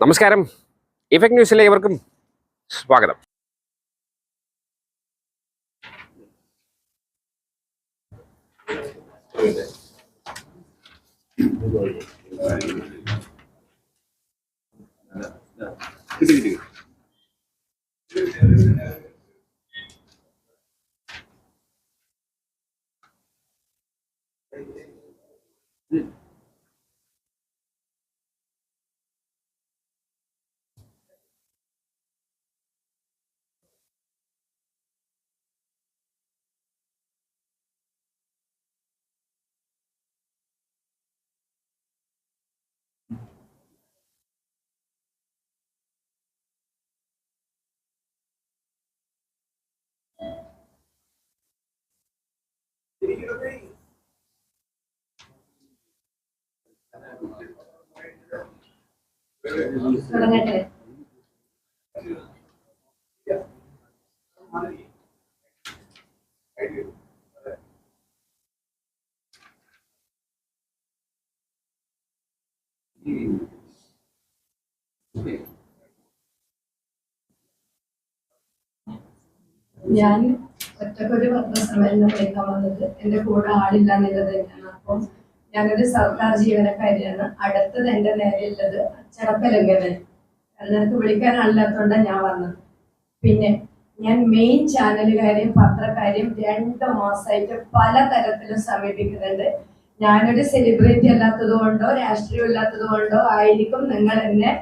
നമസ്കാരം. ഇഫക്ട് ന്യൂസിലെ ഇവർക്കും സ്വാഗതം. തുടങ്ങട്ടെ. ഞാൻ ഒറ്റക്കൊരു പത്രസമ്മേളനം കേൾക്കാൻ വന്നത് എന്റെ കൂടെ ആളില്ല എന്നുള്ളത് തന്നെയാണ്. അപ്പം ഞാനൊരു സർക്കാർ ജീവനക്കാരിയാണ്. അടുത്തത് എന്റെ നേരെയുള്ളത് അച്ചടക്ക ലംഘനം വിളിക്കാനല്ലാത്തോണ്ട ഞാൻ വന്നത്. പിന്നെ ഞാൻ മെയിൻ ചാനലുകാരെയും പത്രക്കാരെയും രണ്ട് മാസമായിട്ട് പല തരത്തിലും സമീപിക്കുന്നുണ്ട്. ഞാനൊരു സെലിബ്രിറ്റി അല്ലാത്തത് കൊണ്ടോ രാഷ്ട്രീയം ഇല്ലാത്തത് കൊണ്ടോ ആയിരിക്കും നിങ്ങൾ എന്നെ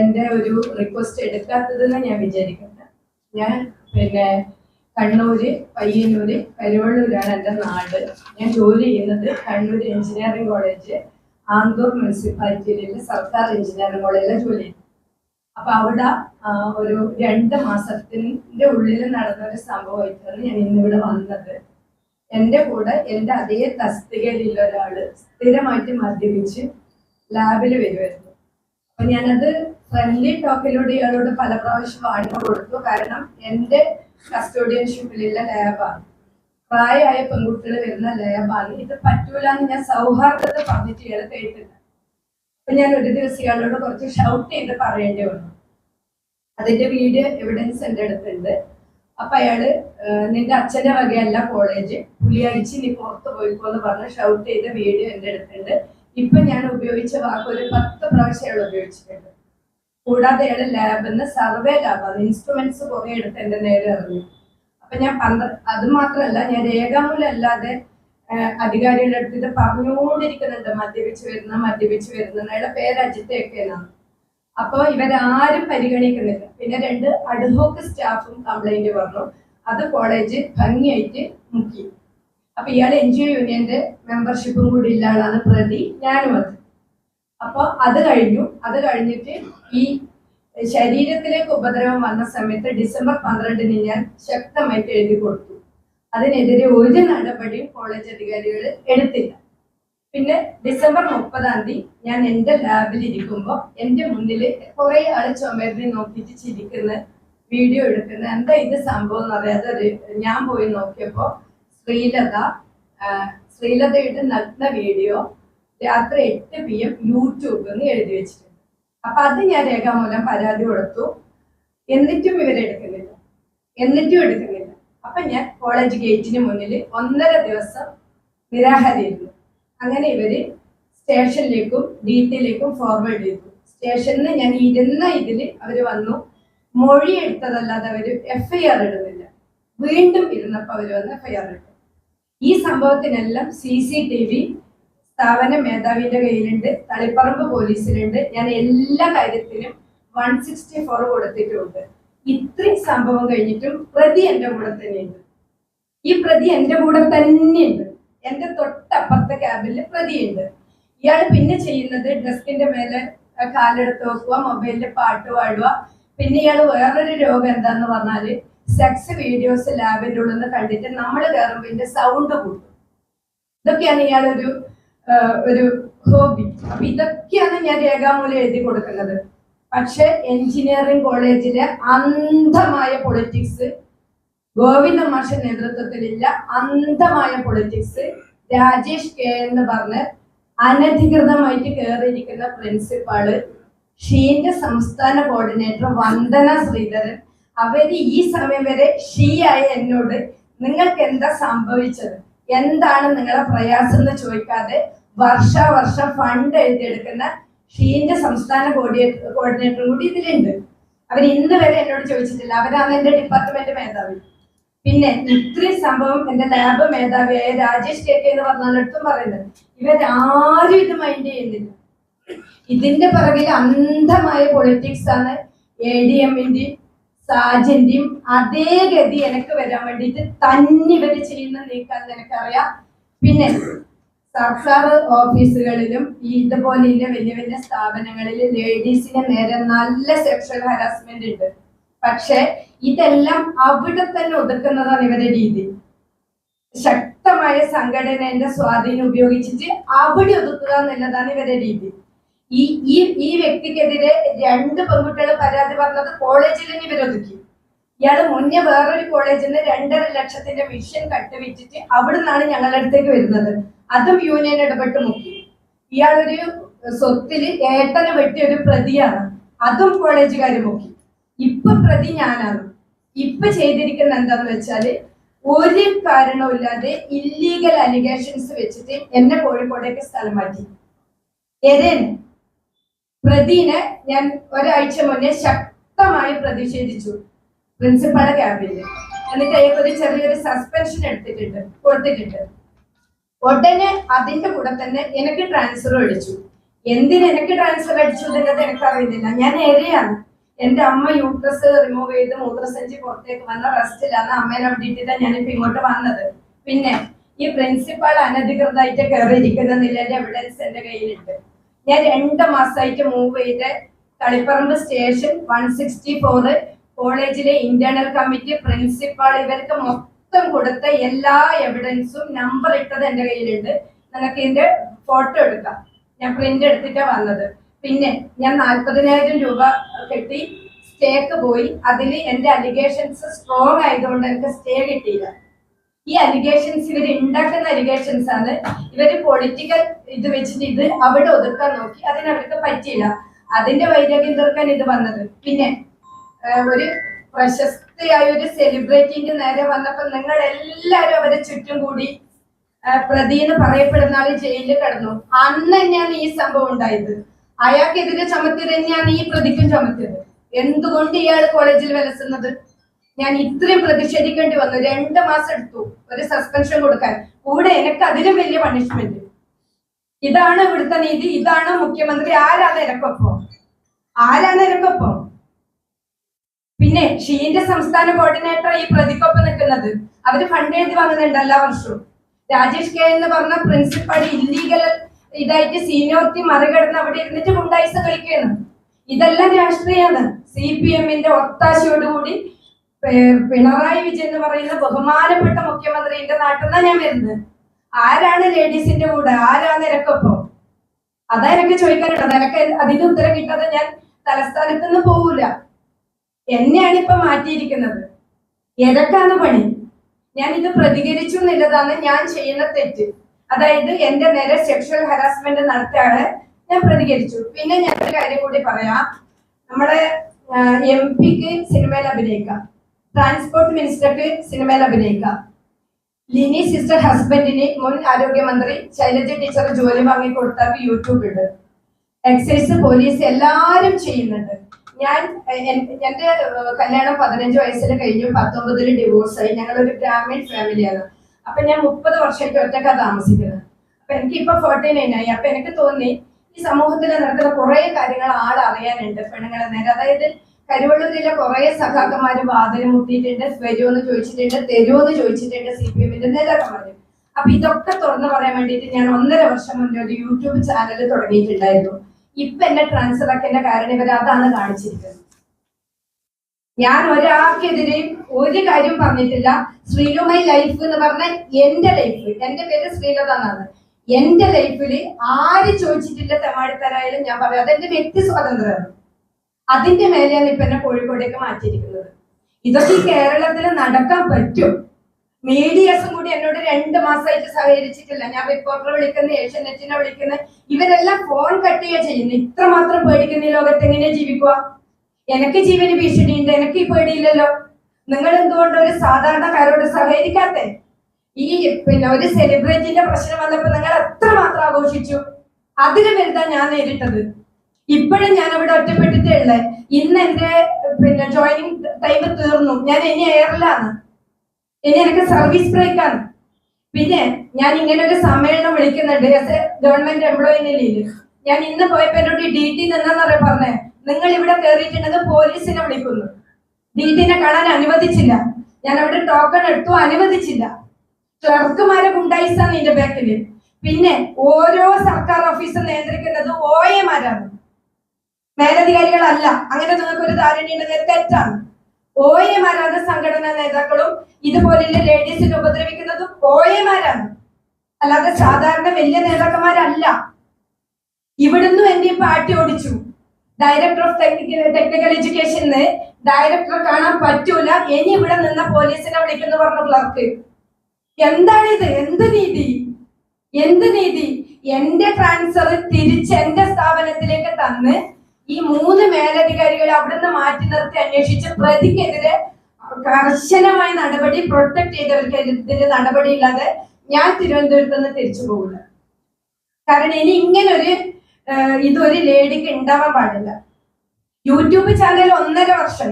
എന്റെ ഒരു റിക്വസ്റ്റ് എടുക്കാത്തതെന്ന് ഞാൻ വിചാരിക്കുന്നത് ഞാൻ പിന്നെ കണ്ണൂര് പയ്യന്നൂര് കരുവള്ളൂരാണ് എന്റെ നാട്. ഞാൻ ജോലി ചെയ്യുന്നത് കണ്ണൂർ എഞ്ചിനീയറിംഗ് കോളേജ് ആന്തൂർ മുനിസിപ്പാലിറ്റിയിലെ സർക്കാർ എഞ്ചിനീയറിംഗ് കോളേജിലെ ജോലി അപ്പൊ അവിടെ ഒരു രണ്ട് മാസത്തിന്റെ ഉള്ളിൽ നടന്ന ഒരു സംഭവമായിട്ടാണ് ഞാൻ ഇന്നിവിടെ വന്നത്. എന്റെ കൂടെ എന്റെ അതേ തസ്തികയിലുള്ള ഒരാൾ സ്ഥിരമായിട്ട് മദ്യപിച്ച് ലാബിൽ വരുമായിരുന്നു അപ്പൊ ഞാനത് ഫ്രണ്ട്ലി ടോക്കിലൂടെ ഇയാളോട് പല പ്രാവശ്യം വാണിംഗ് കൊടുത്തു. കാരണം എന്റെ കസ്റ്റോഡിയൻഷിപ്പിലുള്ള ലാബാണ്. പ്രായമായ പെൺകുട്ടികൾ വരുന്ന ലാബാണ്. ഇത് പറ്റൂല എന്ന് ഞാൻ സൗഹാർദ്ദത്തെ പറഞ്ഞിട്ട് ഇയാൾ കേട്ടില്ല. അപ്പൊ ഞാൻ ഒരു ദിവസം ഇയാളോട് കുറച്ച് ഷൗട്ട് ചെയ്ത് പറയേണ്ടി വന്നു. അതിന്റെ വീഡിയോ എവിഡൻസ് എന്റെ അടുത്തുണ്ട്. അപ്പൊ അയാൾ നിന്റെ അച്ഛന്റെ വകയല്ല കോളേജ് പുലിയാഴ്ച നീ പുറത്ത് പോയിക്കോ എന്ന് പറഞ്ഞ് ഷൗട്ട് ചെയ്ത വീഡിയോ എന്റെ അടുത്തുണ്ട്. ഇപ്പൊ ഞാൻ ഉപയോഗിച്ച വാക്ക് ഒരു പത്ത് പ്രാവശ്യം അയാൾ ഉപയോഗിച്ചിട്ടുണ്ട്. കൂടാതെ അയാളെ ലാബിൽ നിന്ന് സർവേ ലാബാണ് ഇൻസ്ട്രുമെന്റ്സ് കുറെ എടുത്ത് എന്റെ നേരെ ഇറങ്ങി. അപ്പൊ ഞാൻ പന്ത്ര അത് മാത്രമല്ല ഞാൻ രേഖാമൂലം അല്ലാതെ അധികാരികളുടെ അടുത്ത് ഇത് പറഞ്ഞുകൊണ്ടിരിക്കുന്നുണ്ട്. മദ്യപിച്ച് വരുന്ന മദ്യപിച്ച് വരുന്ന അയാളുടെ പേര് അജിത്തേക്കേനാണ് അപ്പൊ ഇവരാരും പരിഗണിക്കുന്നില്ല. പിന്നെ രണ്ട് അഡ്ഹോക്ക് സ്റ്റാഫും കംപ്ലൈന്റ് പറഞ്ഞു. അത് കോളേജ് ഭംഗിയായിട്ട് മുക്കി. അപ്പൊ ഇയാൾ എൻ ജി ഒ യൂണിയന്റെ മെമ്പർഷിപ്പും കൂടി ഇല്ല ആളാണ് പ്രതി. ഞാനും അത്. അപ്പൊ അത് കഴിഞ്ഞു. അത് കഴിഞ്ഞിട്ട് ഈ ശരീരത്തിലേക്ക് ഉപദ്രവം വന്ന സമയത്ത് ഡിസംബർ പന്ത്രണ്ടിന് ഞാൻ ശക്തമായിട്ട് എഴുതി കൊടുത്തു. അതിനെതിരെ ഒരു നടപടിയും കോളേജ് അധികാരികൾ എടുത്തില്ല. പിന്നെ ഡിസംബർ മുപ്പതാം തീയതി ഞാൻ എന്റെ ലാബിൽ ഇരിക്കുമ്പോൾ എന്റെ മുന്നിൽ കുറെ ആൾ ചുമരിനെ നോക്കിയിട്ട് ചിരിക്കുന്ന വീഡിയോ എടുക്കുന്ന. എന്താ ഇത് സംഭവം എന്ന് അറിയാതെ ഞാൻ പോയി നോക്കിയപ്പോൾ ശ്രീലത ശ്രീലതയുടെ നഗ്ന വീഡിയോ രാത്രി എട്ട് പി എം യൂട്യൂബിൽ നിന്ന് എഴുതി വെച്ചിട്ടുണ്ട്. അപ്പൊ അത് ഞാൻ രേഖാമൂലം പരാതി കൊടുത്തു. എന്നിട്ടും ഇവരെടുക്കുന്നില്ല എന്നിട്ടും എടുക്കുന്നില്ല. അപ്പൊ ഞാൻ കോളേജ് ഗേറ്റിന് മുന്നിൽ ഒന്നര ദിവസം നിരാഹാരയിരുന്നു അങ്ങനെ ഇവർ സ്റ്റേഷനിലേക്കും ഡി ഫോർവേഡ് ചെയ്തു. സ്റ്റേഷനിൽ ഞാൻ ഇരുന്ന ഇതിൽ അവർ വന്നു. മൊഴി എടുത്തതല്ലാതെ അവർ എഫ്ഐആർ ഇടുന്നില്ല. വീണ്ടും ഇരുന്നപ്പോൾ അവർ വന്ന് എഫ്ഐആർ ഇട്ടു. ഈ സംഭവത്തിനെല്ലാം സി സി ടി വി സ്ഥാപന മേധാവിന്റെ കയ്യിലുണ്ട് തളിപ്പറമ്പ് പോലീസിലുണ്ട്. ഞാൻ എല്ലാ കാര്യത്തിനും വൺ സിക്സ്റ്റി ഫോർ കൊടുത്തിട്ടുണ്ട്. ഇത്രയും സംഭവം കഴിഞ്ഞിട്ടും പ്രതി എന്റെ കൂടെ തന്നെയുണ്ട്. ഈ പ്രതി എന്റെ കൂടെ തന്നെയുണ്ട്. എന്റെ തൊട്ടപ്പുറത്തെ ക്യാബിൽ പ്രതിയുണ്ട്. ഇയാൾ പിന്നെ ചെയ്യുന്നത് ഡെസ്കിന്റെ മേലെ കാലെടുത്ത് വെക്കുക മൊബൈലിൽ പാട്ട് പാടുക. പിന്നെ ഇയാൾ വേറൊരു രോഗം എന്താന്ന് പറഞ്ഞാൽ സെക്സ് വീഡിയോസ് ലാബിന്റെ ഉള്ളിൽ നിന്ന് കണ്ടിട്ട് നമ്മൾ കയറുമ്പോൾ ഇതിന്റെ സൗണ്ട് കൂട്ടും. ഇതൊക്കെയാണ് ഇയാളൊരു ഒരു ഹോബി അപ്പൊ ഇതൊക്കെയാണ് ഞാൻ രേഖാമൂലം എഴുതി കൊടുക്കുന്നത്. പക്ഷെ എഞ്ചിനീയറിംഗ് കോളേജിലെ അന്ധമായ പൊളിറ്റിക്സ് ഗോവിന്ദ മാഷ നേതൃത്വത്തിലില്ല അന്ധമായ പൊളിറ്റിക്സ് രാജേഷ് കെ എന്ന് പറഞ്ഞ് അനധികൃതമായിട്ട് കയറിയിരിക്കുന്ന പ്രിൻസിപ്പാൾ ഷീന്റെ സംസ്ഥാന കോർഡിനേറ്റർ വന്ദന ശ്രീധരൻ. അവർ ഈ സമയം വരെ ഷീ ആയ എന്നോട് നിങ്ങൾക്ക് എന്താ സംഭവിച്ചത്? എന്താണ് നിങ്ങളെ പ്രയാസം എന്ന് ചോദിക്കാതെ വർഷ വർഷാവർഷം ഫണ്ട് എഴുതിയെടുക്കുന്ന ഷീന്റെ സംസ്ഥാന കോർഡിനേറ്റർ കൂടി ഇതിലുണ്ട്. അവർ ഇന്ന് വരെ എന്നോട് ചോദിച്ചിട്ടില്ല. അവരാണ് എന്റെ ഡിപ്പാർട്ട്മെന്റ് മേധാവി. പിന്നെ ഇത്രയും സംഭവം എന്റെ ലാബ് മേധാവിയായ രാജേഷ് കെ കെ എന്ന് പറഞ്ഞാലടുത്തും പറയുന്നത്. ഇവരാരും ഇത് മൈൻഡ് ചെയ്യുന്നില്ല. ഇതിന്റെ പിറകിൽ അന്ധമായ പൊളിറ്റിക്സ് ആണ് എ ഡി എമ്മിന്റെയും സാജന്റെയും അതേ ഗതി എനിക്ക് വരാൻ വേണ്ടിയിട്ട് തന്നെ ഇവർ ചെയ്യുന്ന നീക്കാൻ എനിക്കറിയാം. പിന്നെ സർക്കാർ ഓഫീസുകളിലും ഇതുപോലെയുള്ള വലിയ വലിയ സ്ഥാപനങ്ങളിൽ ലേഡീസിന് നേരെ നല്ല സെക്ഷൽ ഹരാസ്മെന്റ് ഉണ്ട്. പക്ഷെ ഇതെല്ലാം അവിടെ തന്നെ ഒതുക്കുന്നതാണ് ഇവരുടെ രീതി. ശക്തമായ സംഘടനന്റെ സ്വാധീനം ഉപയോഗിച്ചിട്ട് അവിടെ ഒതുക്കുക എന്നുള്ളതാണ് ഇവരുടെ രീതി. ഈ ഈ ഈ വ്യക്തിക്കെതിരെ രണ്ട് പെൺകുട്ടികൾ പരാതി പറഞ്ഞത് കോളേജിൽ തന്നെ ഇവരൊതുക്കി ഇയാൾ മുന്നേ വേറൊരു കോളേജിൽ നിന്ന് രണ്ടര ലക്ഷത്തിന്റെ മിഷൻ കട്ടുവിറ്റിട്ട് അവിടെ നിന്നാണ് ഞങ്ങളുടെ അടുത്തേക്ക് വരുന്നത്. അതും യൂണിയൻ ഇടപെട്ട് മുക്കി. ഇയാളൊരു സ്വത്തിൽ ഏട്ടനെ വെട്ടിയ ഒരു പ്രതിയാണ്. അതും കോളേജുകാർ മുക്കി. ഇപ്പൊ പ്രതി ഞാനാണ്. ഇപ്പൊ ചെയ്തിരിക്കുന്ന എന്താന്ന് വെച്ചാൽ ഒരു കാരണവുമില്ലാതെ ഇല്ലീഗൽ അലിഗേഷൻസ് വെച്ചിട്ട് എന്നെ കോഴിക്കോടേക്ക് സ്ഥലം മാറ്റി. എരേന് പ്രതിനെ ഞാൻ ഒരാഴ്ച മുന്നേ ശക്തമായി പ്രതിഷേധിച്ചു പ്രിൻസിപ്പളുടെ ക്യാമ്പിൽ എന്നിട്ട് അതേപോലെ ചെറിയൊരു സസ്പെൻഷൻ എടുത്തിട്ടുണ്ട് കൊടുത്തിട്ടുണ്ട്. ഉടനെ അതിന്റെ കൂടെ തന്നെ എനിക്ക് ട്രാൻസ്ഫർ അടിച്ചു. എന്തിന് എനിക്ക് ട്രാൻസ്ഫർ അടിച്ചു എന്നുള്ളത് എനിക്ക് അറിയുന്നില്ല ഞാൻ ഏരിയാണ് എന്റെ അമ്മ യൂട്രസ് റിമൂവ് ചെയ്ത് മൂത്രസഞ്ചി പുറത്തേക്ക് വന്ന റെസ്റ്റിലാണ് അമ്മേനെ അവിടെ ഇട്ടിട്ടാ ഞാനിപ്പോ ഇങ്ങോട്ട് വന്നത്. പിന്നെ ഈ പ്രിൻസിപ്പാൾ അനധികൃതമായിട്ട് കയറിയിരിക്കുന്ന നിലയിലെ എവിഡൻസ് എന്റെ കയ്യിലുണ്ട്. ഞാൻ രണ്ട് മാസമായിട്ട് മൂവ് ചെയ്ത് Taliparamba station one sixty four കോളേജിലെ ഇന്റേണൽ കമ്മിറ്റി പ്രിൻസിപ്പാൾ ഇവർക്ക് മൊത്തം കൊടുത്ത എല്ലാ എവിഡൻസും നമ്പർ ഇട്ടത് എന്റെ കയ്യിലുണ്ട്. നിങ്ങൾക്ക് ഇതിന്റെ ഫോട്ടോ എടുക്കാം. ഞാൻ പ്രിന്റ് എടുത്തിട്ട് വന്നത്. പിന്നെ ഞാൻ നാൽപ്പതിനായിരം രൂപ കെട്ടി സ്റ്റേക്ക് പോയി. അതിൽ എന്റെ അലിഗേഷൻസ് സ്ട്രോങ് ആയതുകൊണ്ട് എനിക്ക് സ്റ്റേ കിട്ടിയില്ല. ഈ അലിഗേഷൻസ് ഇവർ ഉണ്ടാക്കുന്ന അലിഗേഷൻസ് ആണ്. ഇവർ പൊളിറ്റിക്കൽ ഇത് വെച്ചിട്ട് ഇത് അവിടെ ഒതുക്കാൻ നോക്കി. അതിന് അവർക്ക് പറ്റിയില്ല. അതിന്റെ വൈരാഗ്യം തീർക്കാൻ ഇത് വന്നത്. പിന്നെ ഒരു പ്രശസ്തിയായ ഒരു സെലിബ്രിറ്റിന്റെ നേരെ വന്നപ്പോൾ നിങ്ങൾ എല്ലാവരും അവരെ ചുറ്റും കൂടി പ്രതി എന്ന് പറയപ്പെടുന്ന ആൾ ജയിലിൽ കിടന്നു. അന്ന് തന്നെയാണ് ഈ സംഭവം ഉണ്ടായത്. അയാൾക്കെതിരെ ചുമത്തിയത് തന്നെയാണ് ഈ പ്രതിക്കും ചുമത്തിയത്. എന്തുകൊണ്ട് ഇയാൾ കോളേജിൽ വിലസുന്നത്? ഞാൻ ഇത്രയും പ്രതിഷേധിക്കേണ്ടി വന്നു. രണ്ട് മാസം എടുത്തു ഒരു സസ്പെൻഷൻ കൊടുക്കാൻ. കൂടെ എനിക്ക് അതിലും വലിയ പണിഷ്മെന്റ് ഇതാണ് ഇവിടുത്തെ നീതി. ഇതാണ് മുഖ്യമന്ത്രി. ആരാണ് എനക്കൊപ്പം? ആരാണ് എനക്കൊപ്പം? പിന്നെ ഷീന്റെ സംസ്ഥാന കോർഡിനേറ്റർ ഈ പ്രതിക്കൊപ്പം നിൽക്കുന്നത്. അവർ ഫണ്ട് എഴുതി വാങ്ങുന്നുണ്ട് എല്ലാ വർഷവും. രാജേഷ് കെ എന്ന് പറഞ്ഞ പ്രിൻസിപ്പൽ ഇല്ലീഗൽ ഇതായിട്ട് സീനിയോറിറ്റി മറികടന്ന് അവിടെ ഇരുന്നിട്ട് ഗുണ്ടായിസ കളിക്കുകയാണ്. ഇതെല്ലാം രാഷ്ട്രീയമാണ് സി പി എമ്മിന്റെ ഒത്താശയോടുകൂടി പിണറായി വിജയൻ എന്ന് പറയുന്ന ബഹുമാനപ്പെട്ട മുഖ്യമന്ത്രിന്റെ നാട്ടിൽ നിന്നാണ് ഞാൻ വരുന്നത്. ആരാണ് ലേഡീസിന്റെ കൂടെ? ആരാണ് ഇരക്കൊപ്പം അതാ എനിക്ക് ചോദിക്കാനുള്ളത്. എനക്ക് അതിന് ഉത്തരം കിട്ടാതെ ഞാൻ തലസ്ഥാനത്ത് നിന്ന് പോകൂല എന്നെയാണ് ഇപ്പൊ മാറ്റിയിരിക്കുന്നത്. ഏതൊക്കെയാണ് പണി? ഞാൻ ഇത് പ്രതികരിച്ചു എന്നുള്ളതാണ് ഞാൻ ചെയ്യുന്ന തെറ്റ്. അതായത് എന്റെ നേരെ സെക്ഷൽ ഹരാസ്മെന്റ് നടത്തിയാണ് ഞാൻ പ്രതികരിച്ചു. പിന്നെ ഞാൻ ഒരു കാര്യം കൂടി പറയാം. നമ്മുടെ എം പിക്ക് സിനിമയിൽ അഭിനയിക്കാം. ട്രാൻസ്പോർട്ട് മിനിസ്റ്റർക്ക് സിനിമയിൽ അഭിനയിക്കാം. ലിനി സിസ്റ്റർ ഹസ്ബൻഡിന് മുൻ ആരോഗ്യമന്ത്രി ശൈലജ ടീച്ചർ ജോലി വാങ്ങിക്കൊടുത്ത യൂട്യൂബ് ഉണ്ട്. എക്സൈസ് പോലീസ് എല്ലാരും ചെയ്യുന്നുണ്ട്. ഞാൻ എന്റെ കല്യാണം പതിനഞ്ച് വയസ്സിൽ കഴിഞ്ഞു പത്തൊമ്പതിൽ ഡിവോഴ്സ് ആയി. ഞങ്ങളൊരു ഗ്രാമീൺ ഫാമിലിയാണ് അപ്പൊ ഞാൻ മുപ്പത് വർഷമായിട്ട് ഒറ്റക്കാ താമസിക്കുന്നത്. അപ്പൊ എനിക്ക് ഇപ്പൊ ഫോർട്ടി നൈൻ ആയി. അപ്പൊ എനിക്ക് തോന്നി ഈ സമൂഹത്തിൽ നടക്കുന്ന കുറെ കാര്യങ്ങൾ ആൾ അറിയാനുണ്ട് പെണ്ണുങ്ങളെ നേരെ. അതായത് കരുവള്ളൂരിലെ കുറെ സഖാക്കന്മാര് വാതിൽ മുട്ടിയിട്ടുണ്ട് വരുമെന്ന് ചോദിച്ചിട്ടുണ്ട് തരുമെന്ന് ചോദിച്ചിട്ടുണ്ട് സി പി എമ്മിന്റെ നേതാക്കന്മാര്. അപ്പൊ ഇതൊക്കെ തുറന്നു പറയാൻ വേണ്ടിയിട്ട് ഞാൻ ഒന്നര വർഷം മുന്നേ ഒരു യൂട്യൂബ് ചാനൽ തുടങ്ങിയിട്ടുണ്ടായിരുന്നു. ഇപ്പൊ എന്നെ ട്രാൻസ്ഫർ കാരണം ഇവർ അതാണ് കാണിച്ചിരിക്കുന്നത്. ഞാൻ ഒരാൾക്കെതിരെയും ഒരു കാര്യം പറഞ്ഞിട്ടില്ല. ശ്രീലുമൈ ലൈഫ് എന്ന് പറഞ്ഞ എന്റെ ലൈഫ് എന്റെ പേര് ശ്രീലത എന്നാണ് എന്റെ ലൈഫിൽ ആര് ചോദിച്ചിട്ടില്ല തെമാടിത്തരായാലും ഞാൻ പറയാം. അതെന്റെ വ്യക്തി സ്വാതന്ത്ര്യമാണ്. അതിന്റെ മേലെയാണ് ഇപ്പൊ എന്നെ കോഴിക്കോടേക്ക് മാറ്റിയിരിക്കുന്നത്. ഇതൊക്കെ കേരളത്തിൽ നടക്കാൻ പറ്റും. മീഡിയസും കൂടി എന്നോട് രണ്ട് മാസമായിട്ട് സഹകരിച്ചിട്ടില്ല. ഞാൻ റിപ്പോർട്ടർ വിളിക്കുന്ന ഏഷ്യനെറ്റിനെ വിളിക്കുന്ന. ഇവരെല്ലാം ഫോൺ കട്ട് ചെയ്യുക ചെയ്യുന്നു. ഇത്ര മാത്രം പേടിക്കുന്ന ലോകത്ത് എങ്ങനെ ജീവിക്കുക? എനിക്ക് ജീവന് ഭീഷണിയുണ്ട്. എനിക്ക് ഈ പേടിയില്ലല്ലോ. നിങ്ങൾ എന്തുകൊണ്ട് ഒരു സാധാരണക്കാരോട് സഹകരിക്കാത്തേ? ഈ പിന്നെ ഒരു സെലിബ്രിറ്റിന്റെ പ്രശ്നം വന്നപ്പോ നിങ്ങൾ എത്രമാത്രം ആഘോഷിച്ചു? അതിന് വലുതാ ഞാൻ നേരിട്ടത്. ഇപ്പോഴും ഞാൻ അവിടെ ഒറ്റപ്പെട്ടിട്ടേ ഉള്ളേ. ഇന്ന് എന്റെ പിന്നെ ജോയിനിങ് ടൈം തീർന്നു. ഞാൻ ഇനി എയറിലാണ് ഇനി എനിക്ക് സർവീസ് ബ്രേക്ക് ആണ്. പിന്നെ ഞാൻ ഇങ്ങനെ ഒരു സമ്മേളനം വിളിക്കുന്നുണ്ട്. എസ് എ ഗവൺമെന്റ് എംപ്ലോയിനിൽ ഞാൻ ഇന്ന് പോയപ്പോ എന്നോട് ഡി ടി പറയാൻ പറഞ്ഞേ? നിങ്ങൾ ഇവിടെ കയറിയിട്ടുണ്ടെന്ന് പോലീസിനെ വിളിക്കുന്നു. ഡി ടിനെ കാണാൻ അനുവദിച്ചില്ല. ഞാൻ അവിടെ ടോക്കൺ എടുത്തു അനുവദിച്ചില്ല. ക്ലർക്കുമാരെ ഗുണ്ടായിസാണ് ഇതിന്റെ ബാക്കിൽ പിന്നെ ഓരോ സർക്കാർ ഓഫീസും നിയന്ത്രിക്കുന്നത് ഓ എമാരാണ് മേലധികാരികളല്ല. അങ്ങനെ നിങ്ങൾക്ക് ഒരു ധാരണയുണ്ടെങ്കിൽ തെറ്റാണ്. ഒ എമാരാണ് സംഘടനാ നേതാക്കളും ഇതുപോലെയുള്ള ലേഡീസിനെ ഉപദ്രവിക്കുന്നതും ഒ എമാരാണ് അല്ലാതെ സാധാരണ വലിയ നേതാക്കന്മാരല്ല. ഇവിടുന്ന് എന്നെ പാട്ടി ഓടിച്ചു. ഡയറക്ടർ ഓഫ് ടെക്നിക്കൽ ടെക്നിക്കൽ എഡ്യൂക്കേഷന് ഡയറക്ടറെ കാണാൻ പറ്റൂല. ഇനി ഇവിടെ നിന്ന പോലീസിനെ വിളിക്കുന്നു പറഞ്ഞ ക്ലർക്ക് എന്താണ് ഇത്? എന്ത് നീതി? എന്ത് നീതി? എന്റെ ട്രാൻസ്ഫർ തിരിച്ച് എന്റെ സ്ഥാപനത്തിലേക്ക് തന്ന് ഈ മൂന്ന് മേലധികാരികളെ അവിടുന്ന് മാറ്റി നിർത്തി അന്വേഷിച്ച് പ്രതിക്കെതിരെ കർശനമായ നടപടി പ്രൊട്ടക്ട് ചെയ്തവർക്കെതിരെ നടപടി ഇല്ലാതെ ഞാൻ തിരുവനന്തപുരത്ത് നിന്ന് തിരിച്ചു പോകില്ല കാരണം ഇനി ഇങ്ങനൊരു ഇതൊരു ലേഡിക്ക് ഉണ്ടാവാൻ പാടില്ല. യൂട്യൂബ് ചാനൽ ഒന്നര വർഷം.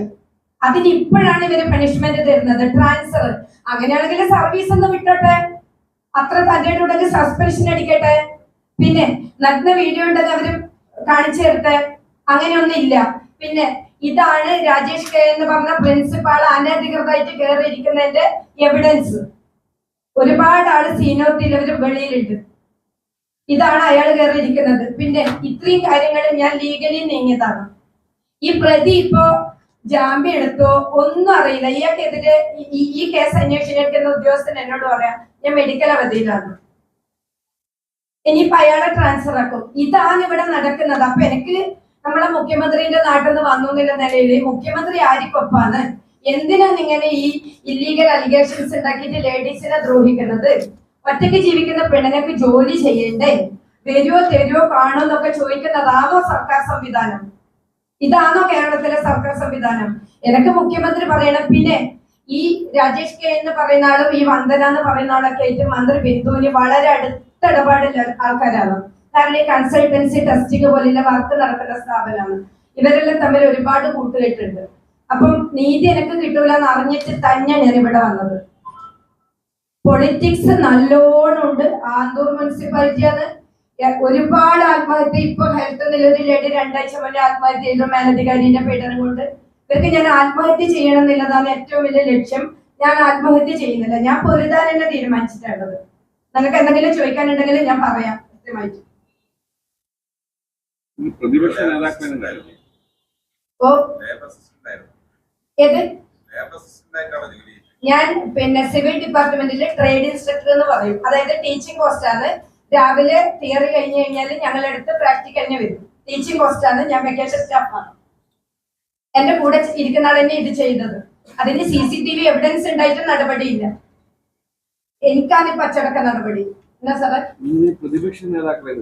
അതിന് ഇപ്പോഴാണ് ഇവർ പണിഷ്മെന്റ് തരുന്നത്. ട്രാൻസ്ഫർ അങ്ങനെയാണെങ്കിൽ സർവീസ് ഒന്ന് വിട്ടോട്ടെ. അത്ര തന്നെയുടെ ഉണ്ടെങ്കിൽ സസ്പെൻഷൻ അടിക്കട്ടെ. പിന്നെ നഗ്ന വീഡിയോ ഉണ്ടെങ്കിൽ അവർ കാണിച്ചു തരട്ടെ. അങ്ങനെയൊന്നും ഇല്ല പിന്നെ ഇതാണ് രാജേഷ് കെ എന്ന് പറഞ്ഞ പ്രിൻസിപ്പാൾ അനധികൃതമായിട്ട് കയറിയിരിക്കുന്നതിന്റെ എവിഡൻസ് ഒരുപാട് ആൾ സീനിയോറിറ്റിയിൽ അവർ വെളിയിലുണ്ട്. ഇതാണ് അയാൾ കയറിയിരിക്കുന്നത് പിന്നെ ഇത്രയും കാര്യങ്ങൾ ഞാൻ ലീഗലി നീങ്ങിയതാണ്. ഈ പ്രതി ഇപ്പോ ജാമ്യം എടുത്തോ ഒന്നും അറിയില്ല. ഇയാൾക്കെതിരെ ഈ കേസ് അന്വേഷിക്കുന്ന ഉദ്യോഗസ്ഥൻ എന്നോട് പറയാം ഞാൻ മെഡിക്കൽ അവധിയിലാണ്. ഇനിയിപ്പോ അയാളെ ട്രാൻസ്ഫർ ആക്കും. ഇതാണ് ഇവിടെ നടക്കുന്നത്. അപ്പൊ എനിക്ക് നമ്മളെ മുഖ്യമന്ത്രിന്റെ നാട്ടിൽ നിന്ന് വന്നു എന്നുള്ള നിലയിൽ മുഖ്യമന്ത്രി ആരിക്കൊപ്പാണ്? എന്തിനാണ് ഇങ്ങനെ ഈ ഇല്ലീഗൽ അലിഗേഷൻസ് ഉണ്ടാക്കിയിട്ട് ലേഡീസിനെ ദ്രോഹിക്കുന്നത്? ഒറ്റയ്ക്ക് ജീവിക്കുന്ന പെണ്ണിനൊക്കെ ജോലി ചെയ്യണ്ടേ? വരുവോ തരുവോ കാണോ എന്നൊക്കെ ചോദിക്കുന്നതാണോ സർക്കാർ സംവിധാനം? ഇതാണോ കേരളത്തിലെ സർക്കാർ സംവിധാനം? എനിക്ക് മുഖ്യമന്ത്രി പറയണം പിന്നെ ഈ രാജേഷ് കെ എന്ന് പറയുന്ന ആളും ഈ വന്ദന എന്ന് പറയുന്ന ആളൊക്കെ ആയിട്ട് മന്ത്രി ബിന്ദുവിന് വളരെ അടുത്ത ഇടപാടുള്ള ആൾക്കാരാണ്. കാരണം കൺസൾട്ടൻസി ടെസ്റ്റിംഗ് പോലെയുള്ള വർക്ക് നടക്കുന്ന സ്ഥാപനമാണ്. ഇവരെല്ലാം തമ്മിൽ ഒരുപാട് കൂട്ടുകെട്ടുണ്ട്. അപ്പം നീതി എനിക്ക് കിട്ടൂല എന്ന് അറിഞ്ഞിട്ട് തന്നെ ഞാൻ ഇവിടെ വന്നത്. പൊളിറ്റിക്സ് നല്ലോണം ഉണ്ട്. ആന്തൂർ മുനിസിപ്പാലിറ്റി അത് ഒരുപാട് ആത്മഹത്യ. ഇപ്പൊ ഹെൽത്ത് നിലവിൽ ലേഡി രണ്ടാഴ്ച മുന്നേ ആത്മഹത്യ ചെയ്തു മേലധികാരിന്റെ പീഡനം കൊണ്ട് ഇവർക്ക് ഞാൻ ആത്മഹത്യ ചെയ്യണം എന്നുള്ളതാണ് ഏറ്റവും വലിയ ലക്ഷ്യം. ഞാൻ ആത്മഹത്യ ചെയ്യുന്നില്ല. ഞാൻ പൊരുതാൻ തന്നെ തീരുമാനിച്ചിട്ടുള്ളത്. നിങ്ങൾക്ക് എന്തെങ്കിലും ചോദിക്കാനുണ്ടെങ്കിൽ ഞാൻ പറയാം. കൃത്യമായിട്ട്. പ്രതിപക്ഷ നേതാക്കളുണ്ടായിരുന്നു ഏത്? ഞാൻ പിന്നെ സിവിൽ ഡിപ്പാർട്ട്മെന്റിൽ ട്രേഡ് ഇൻസ്ട്രക്ടർ എന്ന് പറയും. അതായത് ടീച്ചിങ് കോസ്റ്റ് ആണ്. രാവിലെ തിയറി കഴിഞ്ഞു കഴിഞ്ഞാൽ ഞങ്ങളടുത്ത് പ്രാക്ടിക്കലിന് വരും. ടീച്ചിങ് കോസ്റ്റ് ആണ്. ഞാൻ വെക്കേഷൻ സ്റ്റാഫാണ് എന്റെ കൂടെ ഇരിക്കുന്ന ആൾ തന്നെ ഇത് ചെയ്തത്. അതിന് C C T V evidence ഉണ്ടായിട്ട് നടപടിയില്ല. എനിക്കാണ് ഇപ്പൊ അച്ചടക്ക നടപടി. എന്നാ സാറേ? പ്രതിപക്ഷ നേതാക്കളെ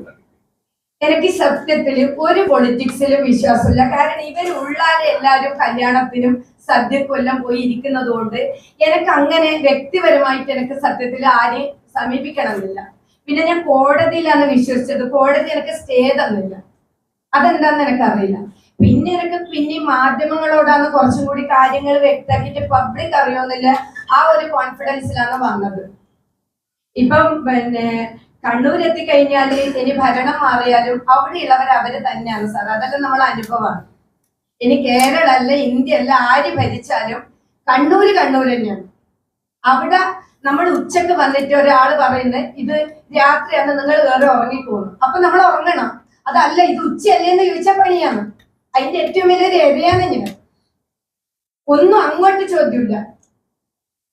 എനിക്ക് സത്യത്തിൽ ഒരു പൊളിറ്റിക്സിലും വിശ്വാസമില്ല. കാരണം ഇവർ ഉള്ളാലെ എല്ലാവരും കല്യാണത്തിനും സദ്യക്കൊല്ലം പോയി ഇരിക്കുന്നത് കൊണ്ട് എനിക്ക് അങ്ങനെ വ്യക്തിപരമായിട്ട് എനിക്ക് സത്യത്തിൽ ആരെയും സമീപിക്കണമെന്നില്ല. പിന്നെ ഞാൻ കോടതിയിലാണ് വിശ്വസിച്ചത്. കോടതി എനിക്ക് സ്റ്റേ തന്നില്ല. അതെന്താന്ന് എനിക്ക് അറിയില്ല പിന്നെ എനിക്ക് പിന്നെ മാധ്യമങ്ങളോടാണ് കുറച്ചും കൂടി കാര്യങ്ങൾ വ്യക്തമാക്കിയിട്ട് പബ്ലിക് അറിയുമെന്നില്ല ആ ഒരു കോൺഫിഡൻസിലാണ് വന്നത്. ഇപ്പം പിന്നെ കണ്ണൂർ കഴിഞ്ഞാൽ ഇനി ഭരണം മാറിയാലും അവിടെയുള്ളവർ അവർ തന്നെയാണ് സാർ. അതെല്ലാം നമ്മളെ അനുഭവമാണ്. ഇനി കേരള അല്ല ഇന്ത്യ അല്ല ആര് ഭരിച്ചാലും കണ്ണൂര് കണ്ണൂർ തന്നെയാണ്. അവിടെ നമ്മൾ ഉച്ചയ്ക്ക് വന്നിട്ട് ഒരാൾ പറയുന്നത് ഇത് രാത്രിയാണ് നിങ്ങൾ വേറെ ഉറങ്ങിപ്പോകുന്നു അപ്പൊ നമ്മൾ ഉറങ്ങണം. അതല്ല ഇത് ഉച്ചയല്ലേ എന്ന് ചോദിച്ച പണിയാണ്. അതിന്റെ ഏറ്റവും വലിയ എരയാണ് ഞാൻ. ഒന്നും അങ്ങോട്ട് ചോദ്യമില്ല.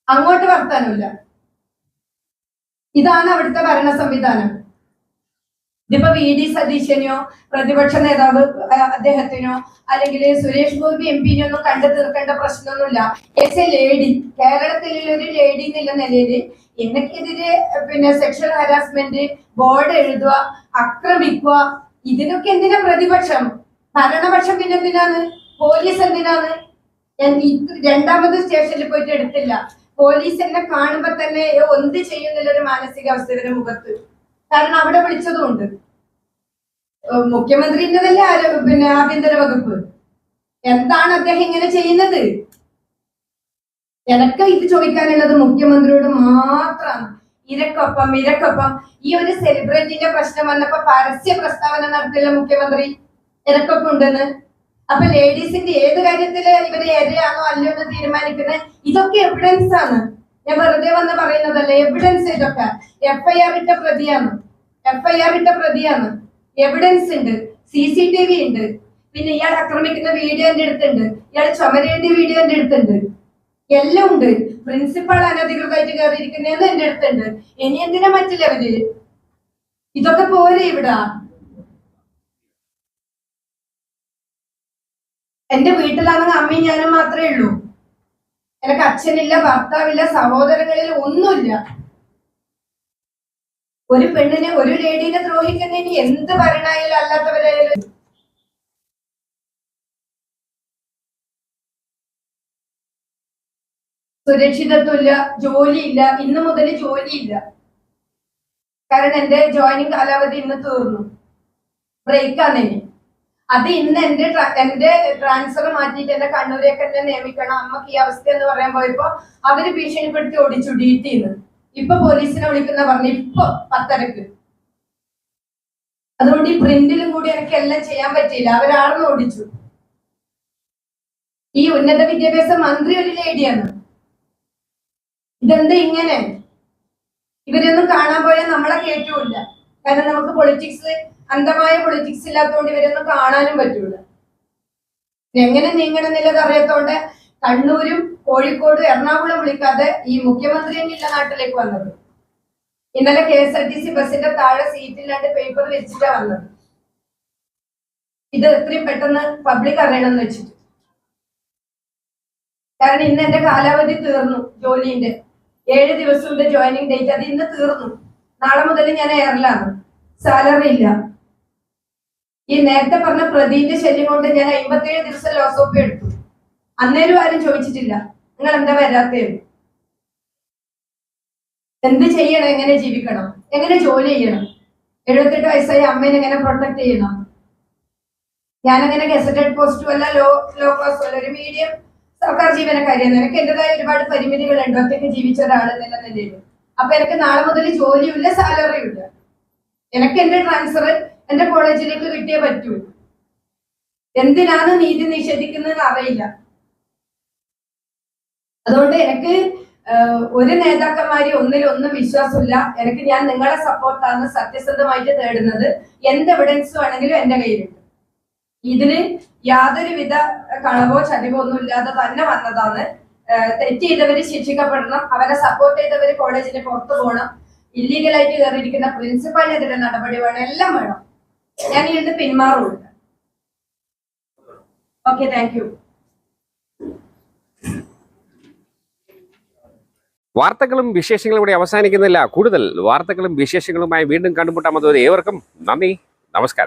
അങ്ങോട്ട് വർത്താനമില്ല. ഇതാണ് അവിടുത്തെ ഭരണ സംവിധാനം. ഇതിപ്പോ വി ഡി സതീശനെയോ പ്രതിപക്ഷ നേതാവ് അദ്ദേഹത്തിനോ അല്ലെങ്കിൽ സുരേഷ് ഗോപി എം പിനെ ഒന്നും കണ്ടു തീർക്കേണ്ട പ്രശ്നമൊന്നുമില്ല. എസ് എ ലേഡി കേരളത്തിലുള്ള ഒരു ലേഡി എന്നുള്ള നിലയിൽ എനിക്കെതിരെ പിന്നെ സെക്ഷൽ ഹരാസ്മെന്റ് ബോർഡ് എഴുതുക ആക്രമിക്കുക ഇതിനൊക്കെ എന്തിനാ പ്രതിപക്ഷം? ഭരണപക്ഷം പിന്നെന്തിനാണ്? പോലീസ് എന്തിനാണ്? ഞാൻ രണ്ടാമത് സ്റ്റേഷനിൽ പോയിട്ട് എടുത്തില്ല. പോലീസ് എന്നെ കാണുമ്പോ തന്നെ എന്ത് ചെയ്യുന്നില്ല ഒരു മാനസികാവസ്ഥ ഇവരുടെ മുഖത്ത്. കാരണം അവിടെ വിളിച്ചതുകൊണ്ട് ഉണ്ട് മുഖ്യമന്ത്രിന്റെതല്ലേ പിന്നെ ആഭ്യന്തര വകുപ്പ്? എന്താണ് അദ്ദേഹം ഇങ്ങനെ ചെയ്യുന്നത്? എനക്ക് ഇത് ചോദിക്കാനുള്ളത് മുഖ്യമന്ത്രിയോട് മാത്രം ഇരക്കൊപ്പം ഇരക്കൊപ്പം ഈ ഒരു സെലിബ്രിറ്റിന്റെ പ്രശ്നം വന്നപ്പോ പരസ്യ പ്രസ്താവന നടത്തില്ല മുഖ്യമന്ത്രി. ഇരക്കൊപ്പം ഉണ്ടെന്ന്. അപ്പൊ ലേഡീസിന്റെ ഏത് കാര്യത്തിൽ ഇവർ എതിരാണോ അല്ലയോ എന്ന് തീരുമാനിക്കുന്നത് ഇതൊക്കെ എവിഡൻസ് ആണ്. ഞാൻ വെറുതെ വന്ന് പറയുന്നതല്ല എവിഡൻസ് ഇതൊക്കെ. എഫ്ഐആർ ഇട്ട പ്രതിയാണ്. എഫ്ഐആർ ഇട്ട പ്രതിയാണ്. എവിഡൻസ് ഉണ്ട്. സി സി ടി വി ഉണ്ട്. പിന്നെ ഇയാൾ ആക്രമിക്കുന്ന വീഡിയോ എന്റെ അടുത്തുണ്ട്. ഇയാൾ ചുമരേണ്ടി വീഡിയോ എന്റെ അടുത്തുണ്ട്. എല്ലാം ഉണ്ട്. പ്രിൻസിപ്പൾ അനധികൃതമായിട്ട് കയറിയിരിക്കുന്നതെന്ന് എന്റെ അടുത്തുണ്ട്. ഇനി എന്തിനാ മറ്റു ലെവൽ ഇതൊക്കെ പോരെ ഇവിടെ. എന്റെ വീട്ടിലാണെങ്കിൽ അമ്മയും ഞാനും മാത്രമേ ഉള്ളൂ. എനിക്ക് അച്ഛനില്ല ഭർത്താവില്ല സഹോദരങ്ങളിൽ ഒന്നുമില്ല. ഒരു പെണ്ണിനെ ഒരു ലേഡീനെ ദ്രോഹിക്കുന്നതിന് എന്ത് പറയണായാലും അല്ലാത്തവരായാലും സുരക്ഷിതത്വമില്ല ജോലിയില്ല ഇന്ന് മുതൽ ജോലിയില്ല. കാരണം എന്റെ ജോയിനിങ് കാലാവധി ഇന്ന് തീർന്നു. ബ്രേക്കാണ് ഇനി. അത് ഇന്ന് എന്റെ എന്റെ ട്രാൻസ്ഫർ മാറ്റിയിട്ട് എന്റെ കണ്ണൂരേക്ക് എന്നെ നിയമിക്കണം. അമ്മയ്ക്ക് ഈ അവസ്ഥ എന്ന് പറയാൻ പോയപ്പോ അവർ ഭീഷണിപ്പെടുത്തി ഓടിച്ചു ഡി ടിന്ന് ഇപ്പൊ പോലീസിനെ വിളിക്കുന്ന പറഞ്ഞു ഇപ്പൊ പത്തരക്ക്. അതുകൊണ്ട് ഈ പ്രിന്റിലും കൂടി എനിക്ക് എല്ലാം ചെയ്യാൻ പറ്റിയില്ല. അവരാണെന്ന് ഓടിച്ചു. ഈ ഉന്നത വിദ്യാഭ്യാസ മന്ത്രി ഒരു ലേഡിയാണ്. ഇതെന്താ ഇങ്ങനെ? ഇവരൊന്നും കാണാൻ പോയാൽ നമ്മളെ കേട്ടുമില്ല കാരണം നമുക്ക് പൊളിറ്റിക്സ് അന്ധമായ പൊളിറ്റിക്സ് ഇല്ലാത്തതുകൊണ്ട് ഇവരൊന്നും കാണാനും പറ്റൂല. എങ്ങനെ നീങ്ങണം എന്നുള്ളത് അറിയാത്തോണ്ട് കണ്ണൂരും കോഴിക്കോടും എറണാകുളം വിളിക്കാതെ ഈ മുഖ്യമന്ത്രി ഇല്ല നാട്ടിലേക്ക് വന്നത്. ഇന്നലെ K S R T C ബസിന്റെ താഴെ സീറ്റില്ലാണ്ട് പേപ്പർ വെച്ചിട്ടാ വന്നത്. ഇത് എത്രയും പെട്ടെന്ന് പബ്ലിക് അറിയണമെന്ന് വെച്ചിട്ട്. കാരണം ഇന്ന് എന്റെ കാലാവധി തീർന്നു ജോലിന്റെ. ഏഴ് ദിവസം ജോയിനിങ് ഡേറ്റ് അത് ഇന്ന് തീർന്നു. നാളെ മുതൽ ഞാൻ എയറിലാണ് സാലറി ഇല്ല. ഈ നേരത്തെ പറഞ്ഞ പ്രതിന്റെ ശല്യം കൊണ്ട് ഞാൻ അമ്പത്തേഴ് ദിവസം ലോസോപ്പി എടുത്തു. അന്നേരം ആരും ചോദിച്ചിട്ടില്ല. നിങ്ങൾ എന്താ വരാത്തേന്ന് എന്ത് ചെയ്യണം? എങ്ങനെ ജീവിക്കണം? എങ്ങനെ ജോലി ചെയ്യണം? എഴുപത്തെട്ട് വയസ്സായി അമ്മേനെ എങ്ങനെ പ്രൊട്ടക്ട് ചെയ്യണം? ഞാനങ്ങനെ ഗസറ്റഡ് പോസ്റ്റും അല്ല ലോ ലോ കോസ്റ്റും അല്ല ഒരു മീഡിയം സർക്കാർ ജീവനക്കാരിയാണ് എനിക്ക് എന്റേതായ ഒരുപാട് പരിമിതികളുണ്ട്. ഒറ്റയ്ക്ക് ജീവിച്ച ഒരാൾ നിലയിൽ. അപ്പൊ എനിക്ക് നാളെ മുതൽ ജോലിയില്ല സാലറിയും ഇല്ല. എനിക്ക് എന്റെ ട്രാൻസ്ഫർ എന്റെ കോളേജിലേക്ക് കിട്ടിയേ പറ്റൂ. എന്തിനാണ് നീതി നിഷേധിക്കുന്നത് അറിയില്ല. അതുകൊണ്ട് എനിക്ക് ഒരു നേതാക്കന്മാരെ ഒന്നിലൊന്നും വിശ്വാസമില്ല. എനിക്ക് ഞാൻ നിങ്ങളെ സപ്പോർട്ടാണ് സത്യസന്ധമായിട്ട് തേടുന്നത്. എന്ത് എവിഡൻസ് വേണമെങ്കിലും എന്റെ കയ്യിലുണ്ട്. ഇതിന് യാതൊരുവിധ കളവോ ചതിവോ ഒന്നും ഇല്ലാതെ തന്നെ വന്നതാണ്. തെറ്റ് ചെയ്തവര് ശിക്ഷിക്കപ്പെടണം. അവരെ സപ്പോർട്ട് ചെയ്തവര് കോളേജിന് പുറത്തു പോകണം. ഇല്ലീഗലായിട്ട് കയറിയിരിക്കുന്ന പ്രിൻസിപ്പാളിനെതിരെ നടപടി വേണം എല്ലാം വേണം. ഞാൻ ഇതിന് പിന്മാറുന്നുണ്ട് ഓക്കെ താങ്ക് യു വാർത്തകളും വിശേഷങ്ങളും കൂടി അവസാനിക്കുന്നില്ല. കൂടുതൽ വാർത്തകളും വിശേഷങ്ങളുമായി വീണ്ടും കണ്ടുമുട്ടാമത് ഏവർക്കും നന്ദി നമസ്കാരം.